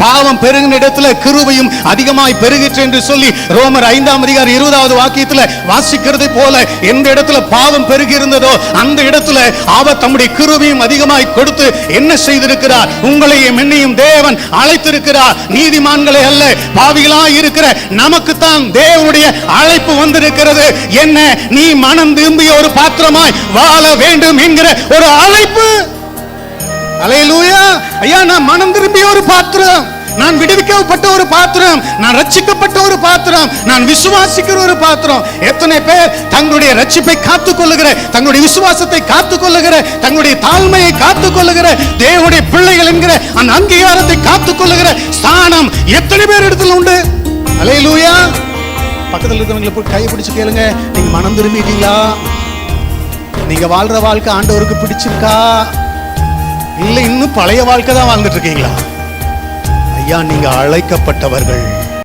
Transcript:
பாவம் பெருகின இடத்துல கிருபையும் அதிகமாய் பெருகிற்று என்று சொல்லி ரோமர் ஐந்தாம் அதிகார் இருபதாவது வாக்கியத்துல வாசிக்கிறது போல எந்த இடத்துல பாவம் பெருகி இருந்ததோ அந்த இடத்துல அவர் தம்முடைய கிருபையும் அதிகமாய் கொடுத்து என்ன செய்திருக்கிறார்? உங்களையும் என்னையும் தேவன் அழைத்திருக்கிறார். நீதிமான்களை அல்ல பாவிகளாய் இருக்கிற நமக்குத்தான் தேவனுடைய அழைப்பு வந்திருக்கிறது. என்ன? நீ மனம் திரும்பிய ஒரு பாத்திரமாய் வாழ வேண்டும் என்கிற ஒரு அழைப்பு. அலையலூயா. ஐயா நான் மனம் திரும்பிய ஒரு பாத்திரம். நான் விடுவிக்கப்பட்ட ஒரு பாத்திரம். நான் ரட்சிக்கப்பட்ட ஒரு பாத்திரம். நான் விசுவாசிக்கிற ஒரு பாத்திரம். எத்தனை பேர் தங்களுடைய ரட்சிப்பை காத்துக் கொள்ளுகிற தங்களுடைய விசுவாசத்தை காத்துக் கொள்ளுகிற தங்களுடைய தாழ்மையை காத்துக் கொள்ளுகிற தேவனுடைய பிள்ளைகள் என்கிற அந்த அங்கீகாரத்தை காத்துக் கொள்ளுகிற ஸ்தானம் எத்தனை பேர் இடத்துல உண்டு? அலையலூயா. பக்கத்துல இருக்கிறவங்களை போய் கை பிடிச்சு கேளுங்க. நீங்க மனம் திரும்பிட்டீங்களா? நீங்க வாழ்ற வாழ்க்கை ஆண்டவருக்கு பிடிச்சிருக்கா? பழைய வாழ்க்கை தான் வாழ்ந்துட்டு இருக்கீங்களா? ஐயா நீங்க அழைக்கப்பட்டவர்கள்.